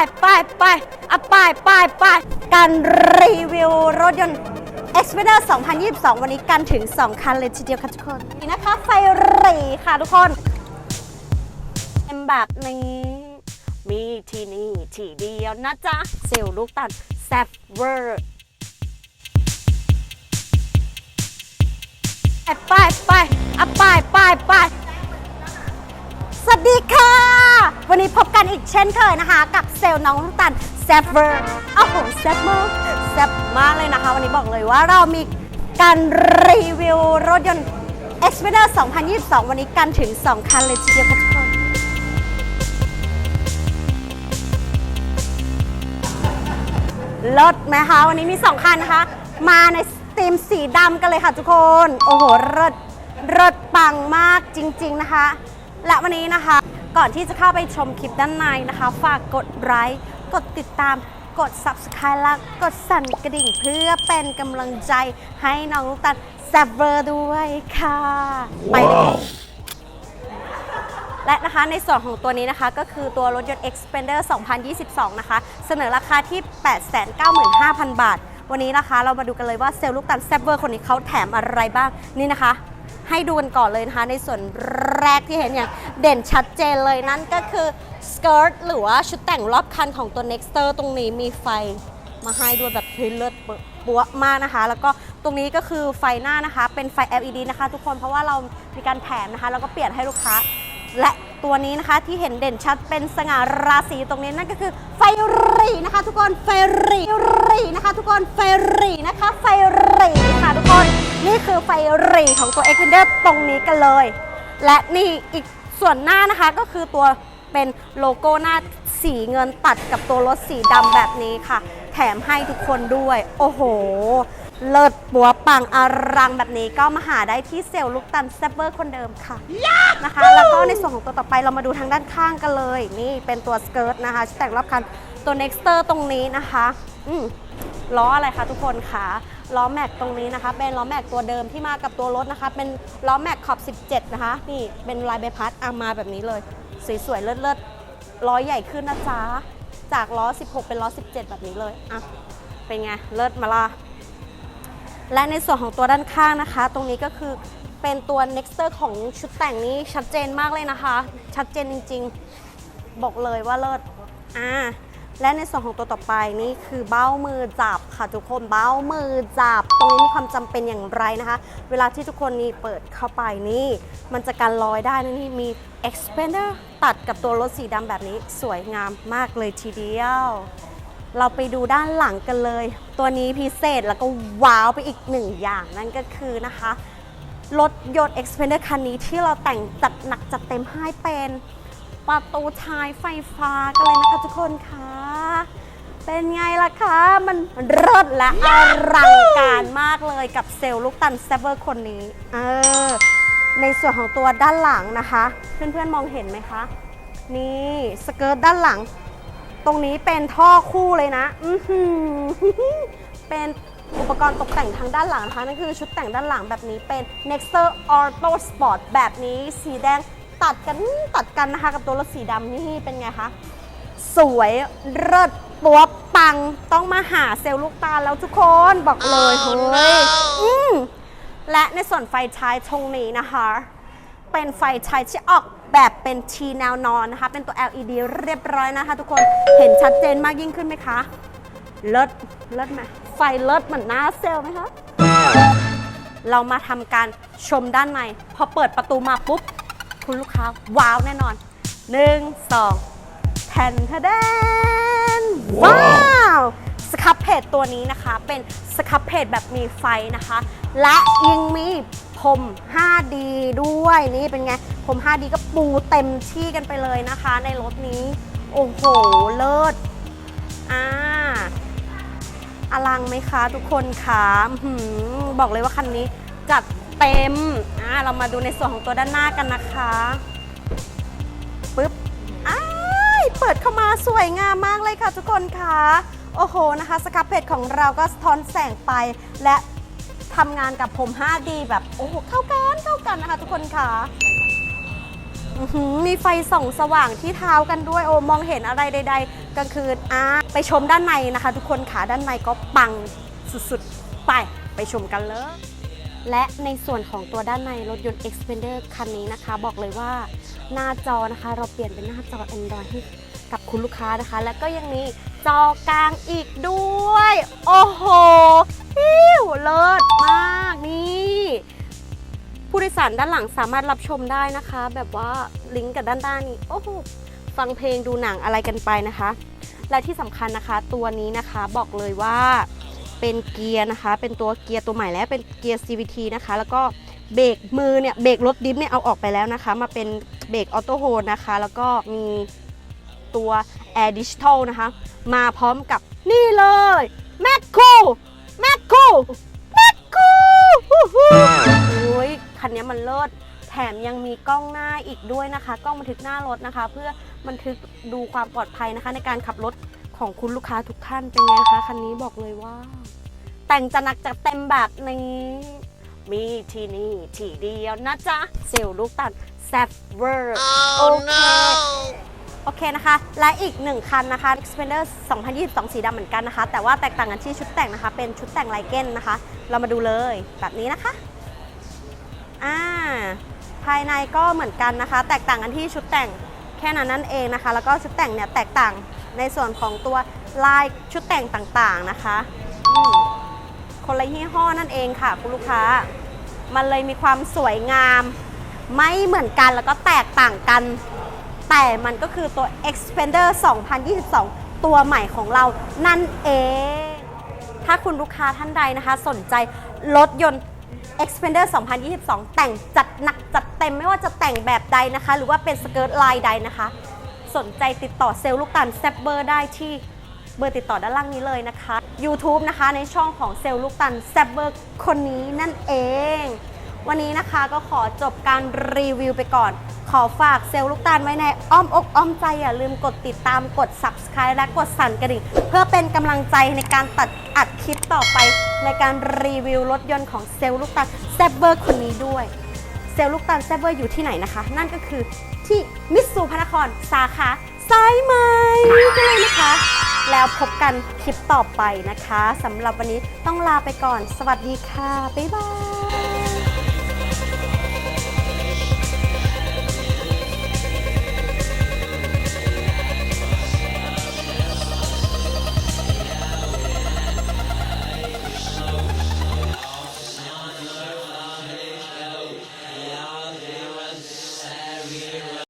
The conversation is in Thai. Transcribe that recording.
ไปไปไปอะไปไปไปการรีวิวรถยนต์ Xpander 2022 วันนี้กันถึง 2 คันเลยทีเดียวค่ะทุกคน นี่นะคะ ไฟหรีค่ะทุกคนเป็นแบบนี้ มีที่นี่ ที่เดียวนะจ๊ะ เซลล์ลูกตัดแซฟเวอร์ไปไปอะไปไปไปสวัสดีค่ะ วันนี้พบกันอีกเช่นเคยนะคะ กับเซลล์น้องลูกตันแซฟเวอร์โอ้โหแซฟมากแซฟมากเลยนะคะ วันนี้บอกเลยว่าเรามีการรีวิวรถยนต์ Xpander 2022 วันนี้กันถึง 2 คันเลยทีเดียวทุกคนรถไหมคะ วันนี้มี 2 คันนะคะ มาในธีมสีดำกันเลยค่ะทุกคน โอ้โหรถรถปังมากจริง ๆนะคะ และวันนี้นะคะ ก่อนที่จะเข้าไปชมคลิปด้านในนะคะ ฝากกดไลค์กดติดตามกด subscribe และกดสั่นกระดิ่งเพื่อเป็นกำลังใจให้น้องลูกตันแซฟเวอร์ด้วยค่ะ ไปเลยและนะคะในส่วนของตัวนี้นะคะ ก็คือตัวรถยนต์ Xpander 2022 นะคะ เสนอราคาที่ 895,000 บาท วันนี้นะคะเรามาดูกันเลยว่าเซลล์ลูกตันแซบเวอร์คนนี้เขาแถมอะไรบ้างนี่นะคะ ให้ดูกันก่อนเลยนะคะในส่วนแรกที่เห็นอย่างเด่นชัดเจนเลยนั่นก็คือสเกิร์ตหรือว่าชุดแต่งรอบคันของตัว Nexter ตรงนี้มีไฟมาให้ด้วยแบบเฮ้ยเลิดปัวมากนะคะ แล้วก็ตรงนี้ก็คือไฟหน้านะคะ เป็นไฟ LED นะคะ ทุกคนเพราะว่าเรามีการแถมนะคะ แล้วก็เปลี่ยนให้ลูกค้าและ ตัวนี้นะคะที่เห็นเด่นชัดเป็นสง่าราศีตรงนี้นั่นก็คือไฟรีนะคะ ทุกคนไฟรีรีนะคะ ทุกคนไฟรีนะคะ ไฟรีค่ะทุกคนนี่คือไฟรีของตัว x p e n d e r ตรงนี้กันเลย และนี่อีกส่วนหน้านะคะก็คือตัวเป็นโลโก้หน้าสีเงินตัดกับตัวรถสีดำแบบนี้ค่ะ แถมให้ทุกคนด้วย โอ้โห เลิศปัวปังอรังแบบนี้ก็มาหาได้ที่เซลล์ลูกตันแซบเบอร์คนเดิมค่ะนะคะ แล้วก็ในส่วนของตัวต่อไปเรามาดูทางด้านข้างกันเลย นี่เป็นตัวสเกิร์ตนะคะแต่งรอบคันตัว Nexter ตรงนี้นะคะอืมล้ออะไรคะทุกคนคะล้อแม็กตรงนี้นะคะ เป็นล้อแม็กตัวเดิมที่มากับตัวรถนะคะ เป็นล้อแม็กขอบ 17 นะคะ นี่เป็นลายใบพัดอามาแบบนี้เลย สวยๆเลิศๆล้อใหญ่ขึ้นนะจ๊ะจากล้อ 16 เป็นล้อ 17 แบบนี้เลยอะเป็นไงเลิศมาล่ะ และในส่วนของตัวด้านข้างนะคะ ตรงนี้ก็คือเป็นตัว Nexter ของชุดแต่งนี้ชัดเจนมากเลยนะคะ ชัดเจนจริงๆ บอกเลยว่าเลิศอ่าและในส่วนของตัวต่อไปนี่คือเบ้ามือจับค่ะทุกคนเบ้ามือจับ ตรงนี้มีความจำเป็นอย่างไรนะคะ เวลาที่ทุกคนนี่เปิดเข้าไปนี่ มันจะกันรอยได้นะนี่มี expander ตัดกับตัวรถสีดำแบบนี้สวยงามมากเลยทีเดียว เราไปดูด้านหลังกันเลย ตัวนี้พิเศษแล้วก็ว้าวไปอีกหนึ่งอย่างนั่นก็คือนะคะรถยนต์ Xpander คันนี้ที่เราแต่งจัดหนักจัดเต็มให้เป็นประตูท้ายไฟฟ้ากันเลยนะคะทุกคนคะ เป็นไงล่ะคะ มันเลิศและอลังการมากเลยกับเซลล์ลูกตันแซเวอร์คนนี้ เออ ในส่วนของตัวด้านหลังนะคะ เพื่อนๆมองเห็นไหมคะ นี่สเกิร์ตด้านหลัง ตรงนี้เป็นท่อคู่เลยนะอื้อหือเป็นอุปกรณ์ตกแต่งทางด้านหลังนะคะนั่นคือชุดแต่งด้านหลังแบบนี้เป็น Nexter Auto Sport แบบนี้สีแดงตัดกันตัดกันนะคะกับตัวรถสีดำนี่เป็นไงคะ สวยเลิศปัวปังต้องมาหาเซลล์ลูกตาแล้วทุกคนบอกเลยเฮ้ยอืมและในส่วนไฟท้ายตรงนี้นะคะ เป็นไฟท้ายที่ออก แบบเป็นทีแนวนอนนะคะ เป็นตัว LED เรียบร้อยนะคะ ทุกคนเห็นชัดเจนมากยิ่งขึ้นไหมคะเลิศเลิศไหมไฟเลิศเหมือนหน้าเซลไหมคะเรามาทำการชมด้านในพอเปิดประตูมาปุ๊บ คุณลูกค้าว้าวแน่นอน1 2แทนทะแดนว้าวสครับเพจตัวนี้นะคะ เป็นสครับเพจแบบมีไฟนะคะ และยังมีพรม 5D ด้วยนี่เป็นไง ม 5D ก็ปูเต็มที่กันไปเลยนะคะ ในรถนี้ โอ้โห เลิศอ่าอลังไหมคะทุกคนคะอบอกเลยว่าคันนี้จัดเต็มอ่าเรามาดูในส่วนของตัวด้านหน้ากันนะคะปึ๊บอ้ายเปิดเข้ามาสวยงามมากเลยค่ะทุกคนคะโอ้โหนะคะสครับเพจของเราก็สะท้อนแสงไปและทำงานกับผม 5D แบบ โอ้โห เข้ากัน เข้ากันนะคะทุกคนคะ อื้อหือมีไฟส่องสว่างที่เท้ากันด้วยโอ้มองเห็นอะไรใด ๆกลางคืนอะไปชมด้านในนะคะ ทุกคนขาด้านในก็ปังสุดๆ ไปไปชมกันเลย และในส่วนของตัวด้านในรถยนต์ Xpander คันนี้นะคะ บอกเลยว่าหน้าจอนะคะ เราเปลี่ยนเป็นหน้าจอ Android ให้กับคุณลูกค้านะคะ แล้วก็ยังมีจอกลางอีกด้วย โอ้โหฮิวเลิศมากนี่ ผู้โดยสารด้านหลังสามารถรับชมได้นะคะ แบบว่าลิงก์กับด้านหน้านี่โอ้โหฟังเพลงดูหนังอะไรกันไปนะคะ และที่สำคัญนะคะ ตัวนี้นะคะบอกเลยว่าเป็นเกียร์นะคะ เป็นตัวเกียร์ตัวใหม่แล้วเป็นเกียร์ CVT นะคะ แล้วก็เบรกมือเนี่ยเบรกรถดิฟเนี่ยเอาออกไปแล้วนะคะ มาเป็นเบรกออโต้โฮลนะคะ แล้วก็มีตัว Air Digital นะคะ มาพร้อมกับนี่เลย m a c คู m a c คู m a c คูโอ้ย คันนี้มันเลิศแถมยังมีกล้องหน้าอีกด้วยนะคะ กล้องบันทึกหน้ารถนะคะ เพื่อบันทึกดูความปลอดภัยนะคะ ในการขับรถของคุณลูกค้าทุกท่านเป็นไงคะคันนี้บอกเลยว่า แต่งจะหนักจะเต็มแบบนี้ มีที่นี่ที่เดียวนะจ๊ะเซลล์ลูกตัดแซฟเวอร์โอเคโอเคนะคะ และอีกหนึ่งคันนะคะ Xpander 2022 สีดำเหมือนกันนะคะ แต่ว่าแตกต่างกันที่ชุดแต่งนะคะ เป็นชุดแต่งไลเกนนะคะ เรามาดูเลยแบบนี้นะคะ อ่าภายในก็เหมือนกันนะคะ แตกต่างกันที่ชุดแต่งแค่นั้นนั่นเองนะคะ แล้วก็ชุดแต่งเนี่ยแตกต่างในส่วนของตัวลายชุดแต่งต่างๆนะคะคนละยี่ห้อนั่นเองค่ะ คุณลูกค้า มันเลยมีความสวยงาม ไม่เหมือนกันแล้วก็แตกต่างกัน แต่มันก็คือตัว Xpander 2022 ตัวใหม่ของเรานั่นเอง ถ้าคุณลูกค้าท่านใดนะคะ สนใจรถยนต์ Xpander 2022 แต่งจัดหนักจัดเต็มไม่ว่าจะแต่งแบบใดนะคะ หรือว่าเป็นสเกิร์ตลายใดนะคะ สนใจติดต่อเซลล์ลูกตาลแซบเบอร์ได้ที่เบอร์ติดต่อด้านล่างนี้เลยนะคะ YouTube นะคะในช่องของเซลล์ลูกตันแซบเบอร์คนนี้นั่นเอง วันนี้นะคะก็ขอจบการรีวิวไปก่อน ขอฝากเซลล์ลูกตาลไว้ในอ้อมอกอ้อมใจอย่าลืมกดติดตามกด subscribe และกดสั่นกระดิ่งเพื่อเป็นกำลังใจในการตัด อัดคลิปต่อไปในการรีวิวรถยนต์ของเซลล์ลูกตาลแซบเบอร์คนนี้ด้วย เซลล์ลูกตาลแซบเบอร์อยู่ที่ไหนนะคะ นั่นก็คือที่มิสซูพระนครสาขาสายไหมกันเลยนะคะ แล้วพบกันคลิปต่อไปนะคะสำหรับวันนี้ต้องลาไปก่อน สวัสดีค่ะ บ๊ายบาย